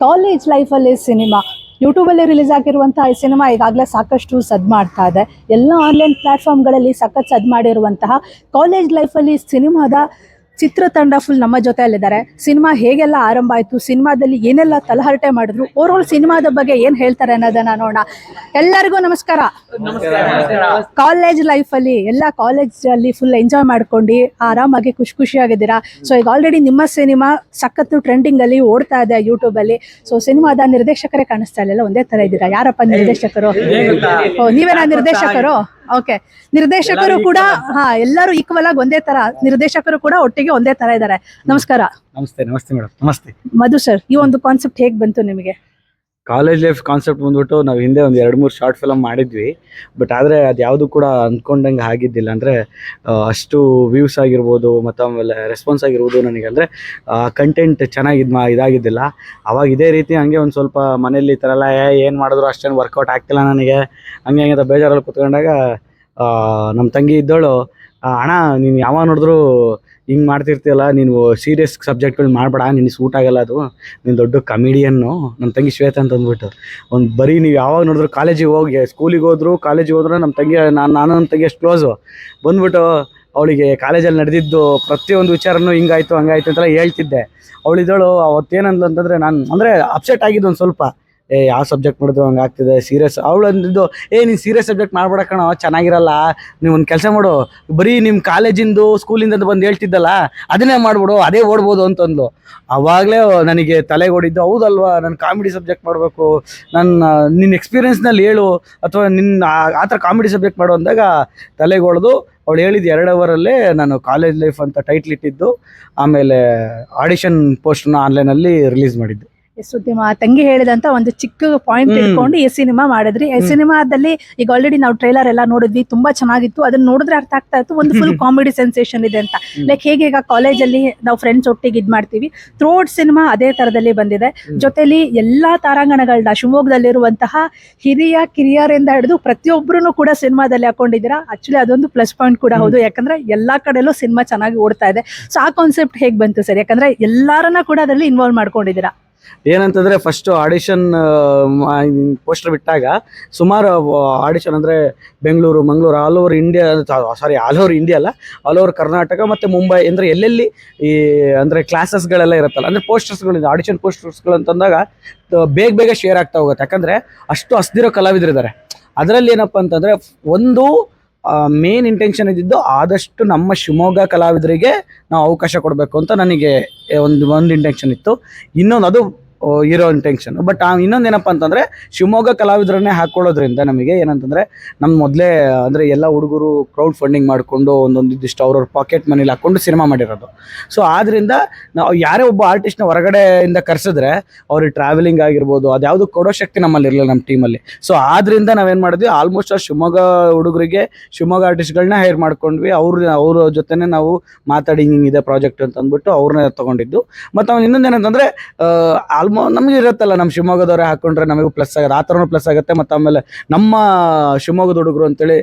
College ಲೈಫಲ್ಲಿ cinema ಯೂಟ್ಯೂಬಲ್ಲಿ release ಆಗಿರುವಂತಹ ಈ ಸಿನಿಮಾ ಈಗಾಗಲೇ ಸಾಕಷ್ಟು ಸದ್ ಮಾಡ್ತಾ ಇದೆ. ಎಲ್ಲ ಆನ್ಲೈನ್ ಪ್ಲಾಟ್ಫಾರ್ಮ್ಗಳಲ್ಲಿ ಸಖತ್ ಸದ್ ಮಾಡಿರುವಂತಹ ಕಾಲೇಜ್ ಲೈಫಲ್ಲಿ ಸಿನಿಮಾದ ಚಿತ್ರತಂಡ ಫುಲ್ ನಮ್ಮ ಜೊತೆಯಲ್ಲಿದ್ದಾರೆ ಸಿನಿಮಾ ಹೇಗೆಲ್ಲ ಆರಂಭ ಆಯಿತು ಸಿನಿಮಾದಲ್ಲಿ ಏನೆಲ್ಲ ತಲಹರಟೆ ಮಾಡಿದ್ರು ಓವರ್ ಸಿನಿಮಾದ ಬಗ್ಗೆ ಏನು ಹೇಳ್ತಾರೆ ಅನ್ನೋದನ್ನ ನೋಡೋಣ ಎಲ್ಲರಿಗೂ ನಮಸ್ಕಾರ ಕಾಲೇಜ್ ಲೈಫಲ್ಲಿ ಎಲ್ಲ ಕಾಲೇಜಲ್ಲಿ ಫುಲ್ ಎಂಜಾಯ್ ಮಾಡ್ಕೊಂಡು ಆರಾಮಾಗಿ ಖುಷಿ ಖುಷಿಯಾಗಿದ್ದೀರಾ ಸೊ ಈಗ ಆಲ್ರೆಡಿ ನಿಮ್ಮ ಸಿನಿಮಾ ಸಖತ್ತು ಟ್ರೆಂಡಿಂಗ್ ಅಲ್ಲಿ ಓಡ್ತಾ ಇದೆ ಯೂಟ್ಯೂಬಲ್ಲಿ ಸೊ ಸಿನಿಮಾದ ನಿರ್ದೇಶಕರೇ ಕಾಣಿಸ್ತಾ ಇಲ್ಲ ಒಂದೇ ತರ ಇದ್ದೀರಾ ಯಾರಪ್ಪ ನಿರ್ದೇಶಕರು ನೀವೇನಾ ನಿರ್ದೇಶಕರು ಓಕೆ ನಿರ್ದೇಶಕರು ಕೂಡ ಹಾ ಎಲ್ಲರೂ ಈಕ್ವಲ್ ಆಗಿ ಒಂದೇ ತರ ನಿರ್ದೇಶಕರು ಕೂಡ ಒಟ್ಟಿಗೆ ಒಂದೇ ತರ ಇದ್ದಾರೆ. ನಮಸ್ಕಾರ. ನಮಸ್ತೆ ನಮಸ್ತೆ ಮೇಡಮ್. ನಮಸ್ತೆ. ಮಧು ಸರ್ ಈ ಒಂದು ಕಾನ್ಸೆಪ್ಟ್ ಹೇಗ್ ಬಂತು ನಿಮಗೆ? ಕಾಲೇಜ್ ಲೈಫ್ ಕಾನ್ಸೆಪ್ಟ್ ಬಂದ್ಬಿಟ್ಟು ನಾವು ಹಿಂದೆ ಒಂದು ಎರಡು ಮೂರು ಶಾರ್ಟ್ ಫಿಲಮ್ ಮಾಡಿದ್ವಿ. ಬಟ್ ಆದರೆ ಅದು ಯಾವುದು ಕೂಡ ಅಂದ್ಕೊಂಡಂಗೆ ಆಗಿದ್ದಿಲ್ಲ. ಅಂದರೆ ಅಷ್ಟು ವ್ಯೂಸ್ ಆಗಿರ್ಬೋದು, ಮತ್ತು ಆಮೇಲೆ ರೆಸ್ಪಾನ್ಸ್ ಆಗಿರ್ಬೋದು ನನಗೆ ಅಂದರೆ ಕಂಟೆಂಟ್ ಚೆನ್ನಾಗಿ ಇದಾಗಿದ್ದಿಲ್ಲ. ಅವಾಗ ಇದೇ ರೀತಿ ಹಂಗೆ ಒಂದು ಸ್ವಲ್ಪ ಮನೇಲಿ ಈ ಥರ ಎಲ್ಲ ಏನು ಮಾಡಿದ್ರು? ಅಷ್ಟೇನು ವರ್ಕೌಟ್ ಆಗ್ತಿಲ್ಲ ನನಗೆ. ಹಂಗೆ ಹಂಗೆ ಅಂತ ಬೇಜಾರಲ್ಲಿ ಕುತ್ಕೊಂಡಾಗ ನಮ್ಮ ತಂಗಿ ಇದ್ದವಳು ಅಣ್ಣ, ನೀನು ಯಾವಾಗ ನೋಡಿದ್ರು ಹಿಂಗೆ ಮಾಡ್ತಿರ್ತೀಯಲ್ಲ, ನೀನು ಸೀರಿಯಸ್ ಸಬ್ಜೆಕ್ಟ್ಗಳು ಮಾಡಬೇಡ, ನಿನಗೆ ಸೂಟ್ ಆಗಲ್ಲ ಅದು. ನೀನು ದೊಡ್ಡ ಕಮಿಡಿಯನ್ನು ನಮ್ಮ ತಂಗಿ ಶ್ವೇತ ಅಂತ ಅಂದ್ಬಿಟ್ಟು. ಒಂದು ಬರೀ ನೀವು ಯಾವಾಗ ನೋಡಿದ್ರು ಕಾಲೇಜಿಗೆ ಹೋಗಿ ಸ್ಕೂಲಿಗೆ ಹೋದ್ರು ಕಾಲೇಜಿಗೆ ಹೋದ್ರು ನಮ್ಮ ತಂಗಿ, ನಾನು ನಾನು ನಮ್ಮ ತಂಗಿ ಅಷ್ಟು ಕ್ಲೋಸು ಬಂದ್ಬಿಟ್ಟು ಅವಳಿಗೆ ಕಾಲೇಜಲ್ಲಿ ನಡೆದಿದ್ದು ಪ್ರತಿಯೊಂದು ವಿಚಾರನೂ ಹಿಂಗಾಯ್ತು, ಹಂಗಾಯ್ತು ಅಂತೆಲ್ಲ ಹೇಳ್ತಿದ್ದೆ. ಅವಳಿದ್ದಳು, ಅವತ್ತೇನಂದ್ಲು ಅಂತಂದರೆ ನಾನು, ಅಂದರೆ ಅಪ್ಸೆಟ್ ಆಗಿದ್ದು ಒಂದು ಸ್ವಲ್ಪ. ಏ, ಯಾವ ಸಬ್ಜೆಕ್ಟ್ ಮಾಡಿದ್ರು ಹಂಗೆ ಆಗ್ತಿದೆ ಸೀರಿಯಸ್ ಅವಳು ಅಂದಿದ್ದು, ಏ, ನೀನು ಸೀರಿಯಸ್ ಸಬ್ಜೆಕ್ಟ್ ಮಾಡ್ಬೇಡ ಕಣೋ, ಚೆನ್ನಾಗಿರಲ್ಲ. ನೀವು ಒಂದು ಕೆಲಸ ಮಾಡು. ಬರೀ ನಿಮ್ಮ ಕಾಲೇಜಿಂದು ಸ್ಕೂಲಿಂದ ಬಂದು ಹೇಳ್ತಿದ್ದಲ್ಲ, ಅದನ್ನೇ ಮಾಡ್ಬಿಡು, ಅದೇ ಓಡ್ಬೋದು ಅಂತಂದ್ಲು. ಅವಾಗಲೇ ನನಗೆ ತಲೆಗೆ ಓಡಿದ್ದು ಹೌದಲ್ವಾ, ನಾನು ಕಾಮಿಡಿ ಸಬ್ಜೆಕ್ಟ್ ಮಾಡಬೇಕು. ನನ್ನ ನಿನ್ನ ಎಕ್ಸ್ಪೀರಿಯೆನ್ಸ್ನಲ್ಲಿ ಹೇಳು. ಅಥವಾ ನಿನ್ನ ಆ- ಆ ಥರ ಕಾಮಿಡಿ ಸಬ್ಜೆಕ್ಟ್ ಮಾಡು ಅಂದಾಗ ತಲೆಗೆ ಹೊಡೆದು ಅವಳು ಹೇಳಿದ್ದು ಎರಡು ಅವರಲ್ಲೇ ನಾನು ಕಾಲೇಜ್ ಲೈಫ್ ಅಂತ ಟೈಟ್ಲ್ ಇಟ್ಟಿದ್ದು. ಆಮೇಲೆ ಆಡಿಷನ್ ಪೋಸ್ಟ್ನ ಆನ್ಲೈನಲ್ಲಿ ರಿಲೀಸ್ ಮಾಡಿದ್ದು. ಸುದ್ದಿಮ ತಂಗಿ ಹೇಳಿದಂತ ಒಂದು ಚಿಕ್ಕ ಪಾಯಿಂಟ್. ಇಟ್ಕೊಂಡು ಈ ಸಿನಿಮಾ ಮಾಡಿದ್ರಿ. ಈ ಸಿನಿಮಾದಲ್ಲಿ ಈಗ ಆಲ್ರೆಡಿ ನಾವು ಟ್ರೈಲರ್ ಎಲ್ಲ ನೋಡಿದ್ವಿ ತುಂಬಾ ಚೆನ್ನಾಗಿತ್ತು. ಅದನ್ನ ನೋಡಿದ್ರೆ ಅರ್ಥ ಆಗ್ತಾ ಇತ್ತು ಒಂದು ಫುಲ್ ಕಾಮಿಡಿ ಸೆನ್ಸೇಷನ್ ಇದೆ ಅಂತ. ಲೈಕ್ ಹೇಗೆ ಈಗ ಕಾಲೇಜಲ್ಲಿ ನಾವು ಫ್ರೆಂಡ್ಸ್ ಒಟ್ಟಿಗೆ ಇದ್ ಮಾಡ್ತೀವಿ ಥ್ರೋಟ್ ಸಿನಿಮಾ ಅದೇ ತರದಲ್ಲಿ ಬಂದಿದೆ. ಜೊತೆಲಿ ಎಲ್ಲಾ ತಾರಾಂಗಣಗಳನ್ನ ಶಿವಮೊಗ್ಗದಲ್ಲಿರುವಂತಹ ಹಿರಿಯ ಕಿರಿಯರಿಂದ ಹಿಡಿದು ಪ್ರತಿಯೊಬ್ಬರು ಕೂಡ ಸಿನಿಮಾದಲ್ಲಿ ಹಾಕೊಂಡಿದ್ದೀರಾ? ಆಕ್ಚುಲಿ ಅದೊಂದು ಪ್ಲಸ್ ಪಾಯಿಂಟ್ ಕೂಡ ಹೌದು. ಯಾಕಂದ್ರೆ ಎಲ್ಲಾ ಕಡೆಲೂ ಸಿನಿಮಾ ಚೆನ್ನಾಗಿ ಓಡ್ತಾ ಇದೆ. ಸೊ ಆ ಕಾನ್ಸೆಪ್ಟ್ ಹೇಗೆ ಬಂತು ಸರ್? ಯಾಕಂದ್ರೆ ಎಲ್ಲಾರನ್ನ ಕೂಡ ಅದರಲ್ಲಿ ಇನ್ವಾಲ್ವ್ ಮಾಡ್ಕೊಂಡಿದ್ದೀರಾ? ಏನಂತಂದ್ರೆ ಫಸ್ಟ್ ಆಡಿಷನ್ ಪೋಸ್ಟರ್ ಬಿಟ್ಟಾಗ ಸುಮಾರು ಆಡಿಷನ್ ಅಂದ್ರೆ Bengaluru, Mangaluru all over India sorry all over India ಅಲ್ಲ ಆಲ್ ಓವರ್ ಕರ್ನಾಟಕ ಮತ್ತೆ ಮುಂಬೈ, ಅಂದ್ರೆ ಎಲ್ಲೆಲ್ಲಿ ಈ, ಅಂದ್ರೆ ಕ್ಲಾಸಸ್ಗಳೆಲ್ಲ ಇರುತ್ತಲ್ಲ, ಅಂದ್ರೆ ಪೋಸ್ಟರ್ಸ್ಗಳಿಂದ ಆಡಿಷನ್ ಪೋಸ್ಟರ್ಸ್ಗಳು ಅಂತಂದಾಗ ಬೇಗ ಬೇಗ ಶೇರ್ ಆಗ್ತಾ ಹೋಗುತ್ತೆ. ಯಾಕಂದ್ರೆ ಅಷ್ಟು ಹಸ್ದಿರೋ ಕಲಾವಿದರಿದ್ದಾರೆ ಅದರಲ್ಲಿ ಏನಪ್ಪ ಅಂತಂದ್ರೆ ಒಂದು ಮೇನ್ ಇಂಟೆನ್ಷನ್ ಇದ್ದಿದ್ದು ಆದಷ್ಟು ನಮ್ಮ ಶಿವಮೊಗ್ಗ ಕಲಾವಿದರಿಗೆ ನಾವು ಅವಕಾಶ ಕೊಡಬೇಕು ಅಂತ ನನಗೆ ಒಂದು ಒಂದು ಇಂಟೆನ್ಷನ್ ಇತ್ತು. ಇನ್ನೊಂದು, ಅದು ಇರೋ ಇಂಟೆನ್ಷನ್ ಬಟ್ ಇನ್ನೊಂದು ಏನಪ್ಪ ಅಂತಂದರೆ, ಶಿವಮೊಗ್ಗ ಕಲಾವಿದರನ್ನೇ ಹಾಕೊಳ್ಳೋದ್ರಿಂದ ನಮಗೆ ಏನಂತಂದರೆ ನಮ್ಮ ಮೊದಲೇ, ಅಂದರೆ ಎಲ್ಲ ಹುಡುಗರು ಕ್ರೌಡ್ ಫಂಡಿಂಗ್ ಮಾಡಿಕೊಂಡು ಒಂದೊಂದು ಇದಿಷ್ಟು ಅವ್ರವ್ರ ಪಾಕೆಟ್ ಮನೇಲಿ ಹಾಕ್ಕೊಂಡು ಸಿನಿಮಾ ಮಾಡಿರೋದು. ಸೊ ಆದ್ದರಿಂದ ನಾವು ಯಾರೇ ಒಬ್ಬ ಆರ್ಟಿಸ್ಟ್ನ ಹೊರಗಡೆಯಿಂದ ಕರೆಸಿದ್ರೆ ಅವ್ರಿಗೆ ಟ್ರಾವೆಲಿಂಗ್ ಆಗಿರ್ಬೋದು, ಅದ್ಯಾವುದು ಕೊಡೋ ಶಕ್ತಿ ನಮ್ಮಲ್ಲಿ ಇರಲಿಲ್ಲ ನಮ್ಮ ಟೀಮಲ್ಲಿ ಸೊ ಆದ್ರಿಂದ ನಾವೇನು ಮಾಡಿದ್ವಿ ಆಲ್ಮೋಸ್ಟ್ ಆ ಶಿವಮೊಗ್ಗ ಹುಡುಗರಿಗೆ, ಶಿವಮೊಗ್ಗ ಆರ್ಟಿಸ್ಟ್ಗಳನ್ನ ಹೈರ್ ಮಾಡ್ಕೊಂಡ್ವಿ. ಅವ್ರ ಅವ್ರ ಜೊತೆನೇ ನಾವು ಮಾತಾಡಿ ಹಿಂಗಿದೆ ಪ್ರಾಜೆಕ್ಟ್ ಅಂತ ಅಂದ್ಬಿಟ್ಟು ಅವ್ರನ್ನ ತಗೊಂಡಿದ್ದು. ಮತ್ತು ಅವ್ನು ಇನ್ನೊಂದು ಏನಂತಂದರೆ ಆಲ್ಮೋ ನಮಗೆ ಇರುತ್ತಲ್ಲ ನಮ್ಮ ಶಿವಮೊಗ್ಗದವರೇ ಹಾಕೊಂಡ್ರೆ ನಮಗೂ ಪ್ಲಸ್ ಆಗುತ್ತೆ. ಆ ಥರನೂ ಪ್ಲಸ್ ಆಗುತ್ತೆ. ಮತ್ತು ಆಮೇಲೆ ನಮ್ಮ ಶಿವಮೊಗ್ಗದ ಹುಡುಗರು ಅಂತೇಳಿ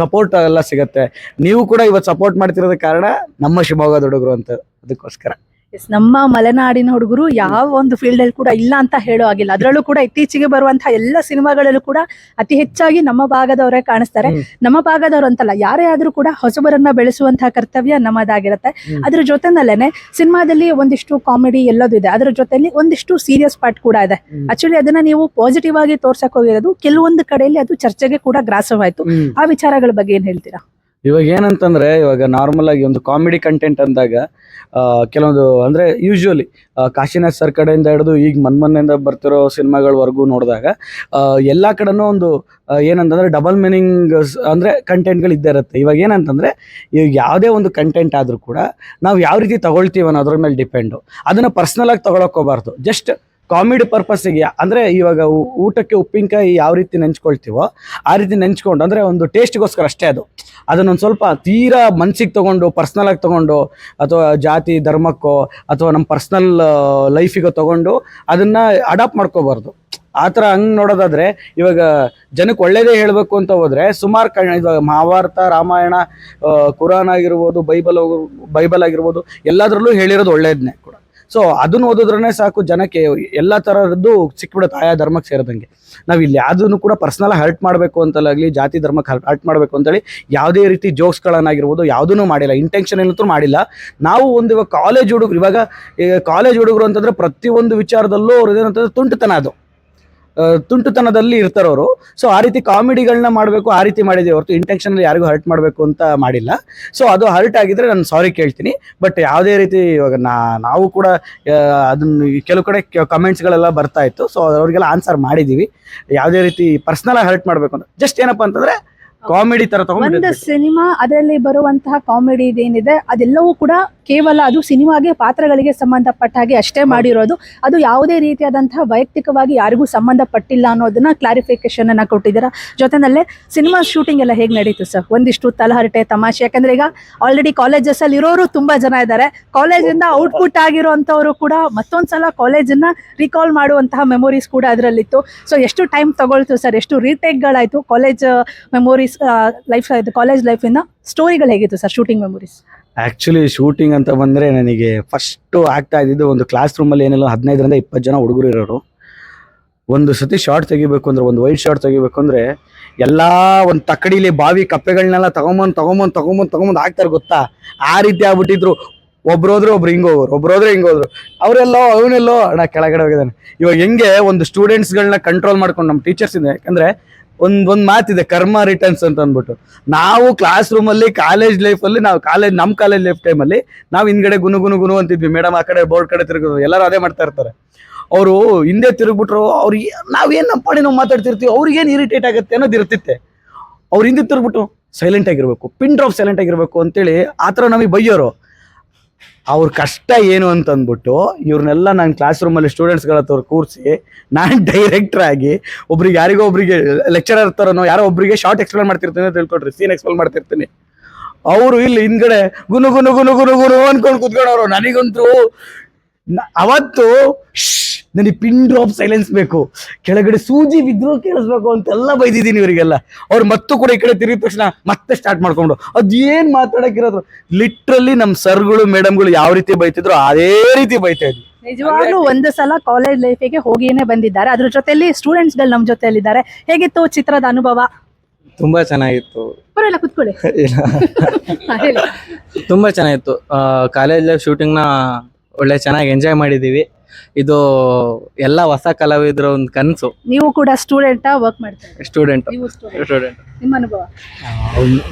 ಸಪೋರ್ಟ್ ಎಲ್ಲ ಸಿಗುತ್ತೆ. ನೀವು ಕೂಡ ಇವತ್ತು ಸಪೋರ್ಟ್ ಮಾಡ್ತಿರೋದಕ್ಕೆ ಕಾರಣ ನಮ್ಮ ಶಿವಮೊಗ್ಗದ ಹುಡುಗರು ಅಂತ. ಅದಕ್ಕೋಸ್ಕರ. ಎಸ್ ನಮ್ಮ ಮಲೆನಾಡಿನ ಹುಡುಗರು ಯಾವ ಒಂದು ಫೀಲ್ಡ್ ಅಲ್ಲಿ ಕೂಡ ಇಲ್ಲ ಅಂತ ಹೇಳೋ ಆಗಿಲ್ಲ ಅದರಲ್ಲೂ ಕೂಡ ಇತ್ತೀಚೆಗೆ ಬರುವಂತಹ ಎಲ್ಲ ಸಿನಿಮಾಗಳಲ್ಲೂ ಕೂಡ ಅತಿ ಹೆಚ್ಚಾಗಿ ನಮ್ಮ ಭಾಗದವರೇ ಕಾಣಿಸ್ತಾರೆ. ನಮ್ಮ ಭಾಗದವರು ಅಂತಲ್ಲ ಯಾರೇ ಆದ್ರೂ ಕೂಡ ಹೊಸಬರನ್ನ ಬೆಳೆಸುವಂತಹ ಕರ್ತವ್ಯ ನಮ್ಮದಾಗಿರುತ್ತೆ. ಅದ್ರ ಜೊತೆನಲ್ಲೇನೆ ಸಿನಿಮಾದಲ್ಲಿ ಒಂದಿಷ್ಟು ಕಾಮಿಡಿ ಎಲ್ಲದೂ ಇದೆ. ಅದ್ರ ಜೊತೆಲಿ ಒಂದಿಷ್ಟು ಸೀರಿಯಸ್ ಪಾರ್ಟ್ ಕೂಡ ಇದೆ. ಆಕ್ಚುಲಿ ಅದನ್ನ ನೀವು ಪಾಸಿಟಿವ್ ಆಗಿ ತೋರ್ಸಕ್ ಹೋಗಿರೋದು ಕೆಲವೊಂದು ಕಡೆಯಲ್ಲಿ ಅದು ಚರ್ಚೆಗೆ ಕೂಡ ಗ್ರಾಸವಾಯ್ತು. ಆ ವಿಚಾರಗಳ ಬಗ್ಗೆ ಏನ್ ಹೇಳ್ತೀರಾ? ಇವಾಗ ಏನಂತಂದ್ರೆ, ಇವಾಗ ನಾರ್ಮಲ್ ಆಗಿ ಒಂದು ಕಾಮಿಡಿ ಕಂಟೆಂಟ್ ಅಂದಾಗ ಕೆಲವೊಂದು ಅಂದ್ರೆ ಯೂಶ್ವಲಿ ಕಾಶಿನಾಥ್ ಸರ್ ಕಡೆಯಿಂದ ಹಿಡಿದು ಈಗ ಮನ್ಮನ್ನಿಂದ ಬರ್ತಿರೋ ಸಿನಿಮಾಗಳವರೆಗೂ ನೋಡಿದಾಗ ಎಲ್ಲ ಕಡೆನೂ ಒಂದು ಏನಂತಂದ್ರೆ ಡಬಲ್ ಮೀನಿಂಗ್ ಅಂದ್ರೆ ಕಂಟೆಂಟ್ಗಳು ಇದ್ದೇ ಇರುತ್ತೆ. ಇವಾಗ ಏನಂತಂದ್ರೆ ಈಗ ಯಾವುದೇ ಒಂದು ಕಂಟೆಂಟ್ ಆದರೂ ಕೂಡ, ನಾವು ಯಾವ ರೀತಿ ತಗೊಳ್ತೀವಿ ಅನ್ನೋದ್ರ ಮೇಲೆ ಡಿಪೆಂಡು ಅದನ್ನು ಪರ್ಸ್ನಲ್ ಆಗಿ ಹೋಗ್ಬಾರ್ದು. ಜಸ್ಟ್ ಕಾಮಿಡಿ ಪರ್ಪಸ್ಸಿಗೆ, ಅಂದರೆ ಇವಾಗ ಊಟಕ್ಕೆ ಉಪ್ಪಿನಕಾಯಿ ಯಾವ ರೀತಿ ನೆಂಚ್ಕೊಳ್ತೀವೋ ಆ ರೀತಿ ನೆಂಚ್ಕೊಂಡು, ಅಂದರೆ ಒಂದು ಟೇಸ್ಟ್ಗೋಸ್ಕರ ಅಷ್ಟೇ ಅದು. ಅದನ್ನೊಂದು ಸ್ವಲ್ಪ ತೀರಾ ಮನ್ಸಿಗೆ ತೊಗೊಂಡು ಪರ್ಸ್ನಲಾಗಿ ತೊಗೊಂಡು, ಅಥವಾ ಜಾತಿ, ಧರ್ಮಕ್ಕೋ, ಅಥವಾ ನಮ್ಮ ಪರ್ಸ್ನಲ್ ಲೈಫಿಗೋ ತೊಗೊಂಡು ಅದನ್ನು ಅಡಾಪ್ಟ್ ಮಾಡ್ಕೋಬಾರ್ದು. ಆ ಥರ ಹಂಗೆ ನೋಡೋದಾದ್ರೆ ಇವಾಗ ಜನಕ್ಕೆ ಒಳ್ಳೇದೇ ಹೇಳಬೇಕು ಅಂತ ಹೋದ್ರೆ ಸುಮಾರು ಕಣ್ಣ ಇವಾಗ ಮಹಾಭಾರತ, ರಾಮಾಯಣ ಕುರಾನ್ ಆಗಿರ್ಬೋದು, ಬೈಬಲ್ ಬೈಬಲ್ ಆಗಿರ್ಬೋದು, ಎಲ್ಲದರಲ್ಲೂ ಹೇಳಿರೋದು ಒಳ್ಳೇದನ್ನೇ ಕೂಡ. ಸೊ ಅದನ್ನ ಓದಿದ್ರೇ ಸಾಕು ಜನಕ್ಕೆ ಎಲ್ಲ ಥರದ್ದು ಸಿಕ್ಬಿಡುತ್ತೆ, ಆಯಾ ಧರ್ಮಕ್ಕೆ ಸೇರಿದಂಗೆ. ನಾವು ಇಲ್ಲಿ ಯಾವುದನ್ನು ಕೂಡ ಪರ್ಸ್ನಲ್ ಹರ್ಟ್ ಮಾಡಬೇಕು ಅಂತಲಾಗಲಿ, ಜಾತಿ ಧರ್ಮಕ್ಕೆ ಹರ್ಟ್ ಮಾಡಬೇಕು ಅಂತೇಳಿ ಯಾವುದೇ ರೀತಿ ಜೋಕ್ಸ್ಗಳನ್ನಾಗಿರ್ಬೋದು ಯಾವುದೂ ಮಾಡಿಲ್ಲ. ಇಂಟೆನ್ಷನ್ ಏನಂತೂ ಮಾಡಿಲ್ಲ. ನಾವು ಒಂದು ಇವಾಗ ಕಾಲೇಜ್ ಹುಡುಗರು, ಇವಾಗ ಕಾಲೇಜ್ ಹುಡುಗರು ಅಂತಂದ್ರೆ ಪ್ರತಿಯೊಂದು ವಿಚಾರದಲ್ಲೂ ಅವ್ರದ್ದು ಏನಂತಂದ್ರೆ ತುಂಟತನ ಅದು. ತುಂಟತನದಲ್ಲಿ ಇರ್ತಾರವರು. ಸೊ ಆ ರೀತಿ ಕಾಮಿಡಿಗಳನ್ನ ಮಾಡಬೇಕು, ಆ ರೀತಿ ಮಾಡಿದ್ದೀವಿ ಹೊರತು ಇಂಟೆನ್ಷನಲ್ಲಿ ಯಾರಿಗೂ ಹರ್ಟ್ ಮಾಡಬೇಕು ಅಂತ ಮಾಡಿಲ್ಲ. ಸೊ ಅದು ಹರ್ಟ್ ಆಗಿದ್ರೆ ನಾನು ಸಾರಿ ಕೇಳ್ತೀನಿ. ಬಟ್ ಯಾವುದೇ ರೀತಿ ಇವಾಗ ನಾವು ಕೂಡ ಅದನ್ನ ಕೆಲವು ಕಡೆ ಕಮೆಂಟ್ಸ್ಗಳೆಲ್ಲ ಬರ್ತಾ ಇತ್ತು. ಸೊ ಅವ್ರಿಗೆಲ್ಲ ಆನ್ಸರ್ ಮಾಡಿದ್ದೀವಿ. ಯಾವುದೇ ರೀತಿ ಪರ್ಸ್ನಲಾಗಿ ಹರ್ಟ್ ಮಾಡಬೇಕು ಅಂತ. ಜಸ್ಟ್ ಏನಪ್ಪ ಅಂತಂದ್ರೆ ಕಾಮಿಡಿ ತರ ಒಂದು ಸಿನಿಮಾ ಅದರಲ್ಲಿ ಬರುವಂತಹ ಕಾಮಿಡಿ ಏನಿದೆ ಅದೆಲ್ಲವೂ ಕೂಡ ಕೇವಲ ಅದು ಸಿನಿಮಾಗೆ ಪಾತ್ರಗಳಿಗೆ ಸಂಬಂಧಪಟ್ಟ ಹಾಗೆ ಅಷ್ಟೇ ಮಾಡಿರೋದು. ಅದು ಯಾವುದೇ ರೀತಿಯಾದಂತಹ ವೈಯಕ್ತಿಕವಾಗಿ ಯಾರಿಗೂ ಸಂಬಂಧಪಟ್ಟಿಲ್ಲ ಅನ್ನೋದನ್ನ ಕ್ಲಾರಿಫಿಕೇಶನ್ ಅನ್ನ ಕೊಟ್ಟಿದ್ದೀರಾ? ಜೊತೆನಲ್ಲೇ ಸಿನಿಮಾ ಶೂಟಿಂಗ್ ಎಲ್ಲ ಹೇಗೆ ನಡೀತು ಸರ್? ಒಂದಿಷ್ಟು ತಲಹರಟೆ ತಮಾಷೆ ಯಾಕಂದ್ರೆ ಈಗ ಆಲ್ರೆಡಿ ಕಾಲೇಜಸ್ ಅಲ್ಲಿ ಇರೋರು ತುಂಬಾ ಜನ ಇದ್ದಾರೆ. ಕಾಲೇಜಿಂದ ಔಟ್ಪುಟ್ ಆಗಿರುವಂತವರು ಕೂಡ ಮತ್ತೊಂದ್ಸಲ ಕಾಲೇಜನ್ನ ರಿಕಾಲ್ ಮಾಡುವಂತಹ ಮೆಮೊರೀಸ್ ಕೂಡ ಅದರಲ್ಲಿತ್ತು. ಸೊ ಎಷ್ಟು ಟೈಮ್ ತಗೊಳ್ತು ಸರ್? ಎಷ್ಟು ರೀಟೇಕ್ಗಳಾಯ್ತು ಕಾಲೇಜ್ ಮೆಮೊರೀಸ್ ಲೈಫ್ ಕಾಲೇಜ್ ಲೈಫಿಂದ ಸ್ಟೋರಿಗಳು ಹೇಗಿತ್ತು sir shooting memories actually shooting ಅಂತ ಬಂದರೆ ನನಗೆ ಫಸ್ಟು ಆಗ್ತಾ ಇದ್ದಿದ್ದು ಒಂದು ಕ್ಲಾಸ್ ರೂಮಲ್ಲಿ ಏನಿಲ್ಲ, ಹದಿನೈದರಿಂದ ಇಪ್ಪತ್ತು ಜನ ಹುಡುಗರು ಇರೋರು. ಒಂದು ಸತಿ ಶಾರ್ಟ್ ತೆಗಿಬೇಕು ಅಂದ್ರೆ, ಒಂದು ವೈಟ್ ಶಾರ್ಟ್ ತೆಗಿಬೇಕು ಅಂದರೆ, ಎಲ್ಲ ಒಂದು ತಕ್ಕಡಿಲಿ ಬಾವಿ ಕಪ್ಪೆಗಳನ್ನೆಲ್ಲ ತಗೊಂಬಂದು ತಗೊಂಬಂದು ತಗೊಂಬಂದು ತಗೊಂಬಂದು ಹಾಕ್ತಾರೆ ಗೊತ್ತಾ? ಆ ರೀತಿ ಆಗ್ಬಿಟ್ಟಿದ್ರು. ಒಬ್ರು ಹೋದ್ರೆ ಒಬ್ರು ಹಿಂಗೆ ಹೋಗೋರು ಒಬ್ರು ಹೋದ್ರೆ ಹಿಂಗೆ ಹೋದ್ರು. ಅವರೆಲ್ಲೋ, ಅವನೆಲ್ಲೋ, ಅಣ್ಣ ಕೆಳಗಡೆ ಹೋಗಿದ್ದಾನೆ. ಇವಾಗ ಹೆಂಗೆ ಒಂದು ಸ್ಟೂಡೆಂಟ್ಸ್ಗಳನ್ನ ಕಂಟ್ರೋಲ್ ಮಾಡ್ಕೊಂಡು, ನಮ್ಮ ಟೀಚರ್ಸ್ ಇದೆ, ಯಾಕಂದ್ರೆ ಒಂದ್ ಒಂದ್ ಮಾತಿದೆ, ಕರ್ಮ ರಿಟರ್ನ್ಸ್ ಅಂತ ಅಂದ್ಬಿಟ್ಟು. ನಾವು ಕ್ಲಾಸ್ ರೂಮ್ ಅಲ್ಲಿ ಕಾಲೇಜ್ ಲೈಫ್ ಅಲ್ಲಿ, ನಾವು ಕಾಲೇಜ್ ನಮ್ಮ ಕಾಲೇಜ್ ಲೈಫ್ ಟೈಮ್ ಅಲ್ಲಿ ನಾವು ಹಿಂದ್ಗಡೆ ಗುನು ಗುನು ಗುನು ಅಂತಿದ್ವಿ. ಮೇಡಮ್ ಆ ಕಡೆ, ಬೋರ್ಡ್ ಕಡೆ ತಿರುಗೋದು ಎಲ್ಲರೂ ಅದೇ ಮಾಡ್ತಾ ಇರ್ತಾರೆ. ಅವರು ಹಿಂದೆ ತಿರುಗ್ಬಿಟ್ರು, ಅವ್ರು ನಾವೇನ್ ನಮ್ಮ ಪಾಡಿ ನಾವು ಮಾತಾಡ್ತಿರ್ತೀವಿ ಅವ್ರಿಗೇನು ಇರಿಟೇಟ್ ಆಗುತ್ತೆ ಅನ್ನೋದು ಇರ್ತಿತ್ತೆ. ಅವ್ರು ಹಿಂದೆ ತಿರುಗ್ಬಿಟ್ಟು ಸೈಲೆಂಟ್ ಆಗಿರ್ಬೇಕು ಪಿನ್ ಡ್ರಾಪ್ ಸೈಲೆಂಟ್ ಆಗಿರ್ಬೇಕು ಅಂತೇಳಿ ಆ ಥರ ನಮಗೆ ಬೈಯೋರು. ಅವ್ರ ಕಷ್ಟ ಏನು ಅಂತ ಅಂದ್ಬಿಟ್ಟು ಇವ್ರನ್ನೆಲ್ಲ ನಾನು ಕ್ಲಾಸ್ ರೂಮಲ್ಲಿ ಸ್ಟೂಡೆಂಟ್ಸ್ಗಳ ಹತ್ರ ಕೂರಿಸಿ ನಾನು ಡೈರೆಕ್ಟರ್ ಆಗಿ ಒಬ್ರಿಗೆ ಯಾರಿಗೋ ಒಬ್ರಿಗೆ ಲೆಕ್ಚರರ್ ಥರನೋ ಯಾರೋ ಒಬ್ಬರಿಗೆ ಶಾರ್ಟ್ ಎಕ್ಸ್ಪ್ಲೇನ್ ಮಾಡ್ತಿರ್ತೀನಿ ಅಂತ ತಿಳ್ಕೊಡ್ರಿ ಸೀನ್ ಎಕ್ಸ್ಪ್ಲೇನ್ ಮಾಡ್ತಿರ್ತೀನಿ. ಅವರು ಇಲ್ಲಿ ಹಿಂದ್ಗಡೆ ಗುನು ಗುನು ಗುನು ಗುನು ಗುನು ಅನ್ಕೊಂಡು ಕುತ್ಕೊಂಡವ್ರು. ನನಗಂತೂ ಅವತ್ತು ನನಗೆ ಪಿನ್ ಡ್ರಾಪ್ ಸೈಲೆನ್ಸ್ ಬೇಕು. ಕೆಳಗಡೆ ಸೂಜಿ ಬಿದ್ರು ಕೇಳಿಸ್ಬೇಕು ಅಂತೆಲ್ಲ ಬೈದಿದ್ದೀನಿ ಇವರಿಗೆಲ್ಲ. ಅವ್ರು ಮತ್ತು ಕೂಡ ಈ ಕಡೆ ತಿರುಗಿದ ತಕ್ಷಣ ಮತ್ತೆ ಸ್ಟಾರ್ಟ್ ಮಾಡ್ಕೊಂಡು. ಅದೇನು ಮಾತಾಡಕ್ಕಿರೋದು? ಲಿಟ್ರಲಿ ನಮ್ಮ ಸರ್ಗಳು ಮೇಡಮ್ಗಳು ಯಾವ ರೀತಿ ಬೈತಿದ್ರು ಅದೇ ರೀತಿ ಬೈತಾ ಇದ್ವಿ. ನಿಜವಾಗ್ಲೂ ಒಂದು ಸಲ ಕಾಲೇಜ್ ಲೈಫಿಗೆ ಹೋಗಿನೇ ಬಂದಿದ್ದಾರೆ. ಅದ್ರ ಜೊತೆಲಿ ಸ್ಟೂಡೆಂಟ್ಸ್ಗಳು ನಮ್ಮ ಜೊತೆಲಿದ್ದಾರೆ ಹೇಗಿತ್ತು ಚಿತ್ರದ ಅನುಭವ? ತುಂಬಾ ಚೆನ್ನಾಗಿತ್ತು. ಪರವಾಗಿಲ್ಲ ಕುತ್ಕೊಳ್ಳಿ. ಇಲ್ಲ. ಹಾ, ಹೇಳಿ. ತುಂಬಾ ಚೆನ್ನಾಗಿತ್ತು. ಕಾಲೇಜ್ ಲೈಫ್ ಶೂಟಿಂಗ್ನ ಒಳ್ಳೆ ಚೆನ್ನಾಗಿ ಎಂಜಾಯ್ ಮಾಡಿದೀವಿ ಇದು ಎಲ್ಲ ಹೊಸ ಕಲಾವಿದ್ರ ಒಂದು ಕನಸು. ನೀವು ಕೂಡ ಸ್ಟೂಡೆಂಟ್ ವರ್ಕ್ ಮಾಡ್ತೀರಾ ಸ್ಟೂಡೆಂಟ್ ನೀವು ಸ್ಟೂಡೆಂಟ್ ಸ್ಟೂಡೆಂಟ್ ನಿಮ್ಮ ಅನುಭವ?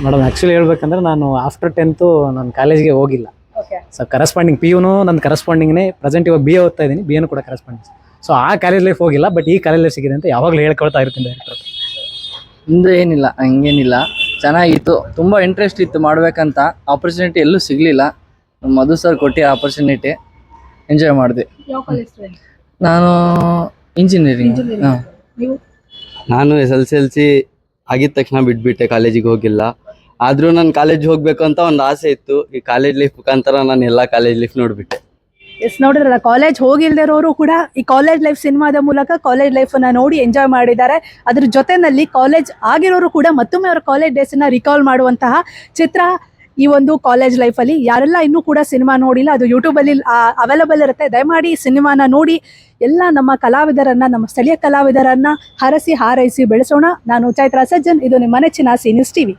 ಮೇಡಮ್ ಆ್ಯಕ್ಚುಲಿ ಹೇಳ್ಬೇಕಂದ್ರೆ ನಾನು ಆಫ್ಟರ್ ಟೆಂತು ನಾನು ಕಾಲೇಜ್ಗೆ ಹೋಗಿಲ್ಲ. ಓಕೆ ಸೊ ಕರೆಸ್ಪಾಂಡಿಂಗ್ ಪಿ ಯುನು ನನ್ನ ಕರೆಸ್ಪಾಂಡಿಂಗ್ನೇ ಪ್ರೆಸೆಂಟ್ ಇವಾಗ ಬಿ ಎ ಓದ್ತಾ ಇದ್ದೀನಿ. ಬಿ ಎನು ಕೂಡ ಕರೆಸ್ಪಾಂಡಿಂಗ್ ಸೊ ಆ ಕಾಲೇಜ್ ಲೈಫ್ ಹೋಗಿಲ್ಲ ಬಟ್ ಈ ಕಾಲೇಜ್ ಲೈಫ್ ಸಿಗಿದೆ ಅಂತ ಯಾವಾಗಲೂ ಹೇಳ್ಕೊಳ್ತಾ ಇರ್ತೀನಿ ಡೈರೆಕ್ಟರ್ ಮುಂದೆ ಏನಿಲ್ಲ ಹಂಗೇನಿಲ್ಲ. ಚೆನ್ನಾಗಿತ್ತು. ತುಂಬ ಇಂಟ್ರೆಸ್ಟ್ ಇತ್ತು ಮಾಡ್ಬೇಕಂತ. ಆಪರ್ಚುನಿಟಿ ಎಲ್ಲೂ ಸಿಗಲಿಲ್ಲ. ಮಧು ಸರ್ ಕೊಟ್ಟಿ ಆಪರ್ಚುನಿಟಿ ಎಂಜಾಯ್ ಮಾಡಿದೆ. ಯಾವ ಕಾಲೇಜ್ ನಾನು ಇಂಜಿನಿಯರಿಂಗ್ ಹಾಂ. ನೀವು? ನಾನು S L C L C ಆಗಿದ ತಕ್ಷಣ ಬಿಟ್ಬಿಟ್ಟೆ ಕಾಲೇಜಿಗೆ ಹೋಗಿಲ್ಲ. ಆದ್ರೂ ನಾನು ಕಾಲೇಜ್ ಹೋಗ್ಬೇಕು ಅಂತ ಒಂದು ಆಸೆ ಇತ್ತು. ಈ ಕಾಲೇಜ್ ಲೈಫ್ ಮುಖಾಂತರ ನಾನು ಎಲ್ಲ ಕಾಲೇಜ್ ಲೈಫ್ ನೋಡ್ಬಿಟ್ಟೆ. ಎಸ್ ನೋಡಿದ್ರಲ್ಲ ಕಾಲೇಜ್ ಹೋಗಿಲ್ದಿರೋರು ಕೂಡ ಈ ಕಾಲೇಜ್ ಲೈಫ್ ಸಿನಿಮಾದ ಮೂಲಕ ಕಾಲೇಜ್ ಲೈಫ್ನ ನೋಡಿ ಎಂಜಾಯ್ ಮಾಡಿದ್ದಾರೆ. ಅದ್ರ ಜೊತೆನಲ್ಲಿ ಕಾಲೇಜ್ ಆಗಿರೋರು ಕೂಡ ಮತ್ತೊಮ್ಮೆ ಅವರ ಕಾಲೇಜ್ ಡೇಸ್ನ ರಿಕಾಲ್ ಮಾಡುವಂತಹ ಚಿತ್ರ ಈ ಒಂದು ಕಾಲೇಜ್ ಲೈಫಲ್ಲಿ ಯಾರೆಲ್ಲ ಇನ್ನೂ ಕೂಡ ಸಿನಿಮಾ ನೋಡಿಲ್ಲ, ಅದು ಯೂಟ್ಯೂಬಲ್ಲಿ ಅವೈಲಬಲ್ ಇರುತ್ತೆ. ದಯಮಾಡಿ ಸಿನಿಮಾನ ನೋಡಿ, ಎಲ್ಲ ನಮ್ಮ ಕಲಾವಿದರನ್ನ, ನಮ್ಮ ಸ್ಥಳೀಯ ಕಲಾವಿದರನ್ನ ಹರಸಿ, ಹಾರೈಸಿ ಬೆಳೆಸೋಣ. ನಾನು ಚೈತ್ರ ಸಜ್ಜನ್, ಇದು ನಿಮ್ಮ ನೆಚ್ಚಿನ ಸೀನಿಯಸ್ ಟಿವಿ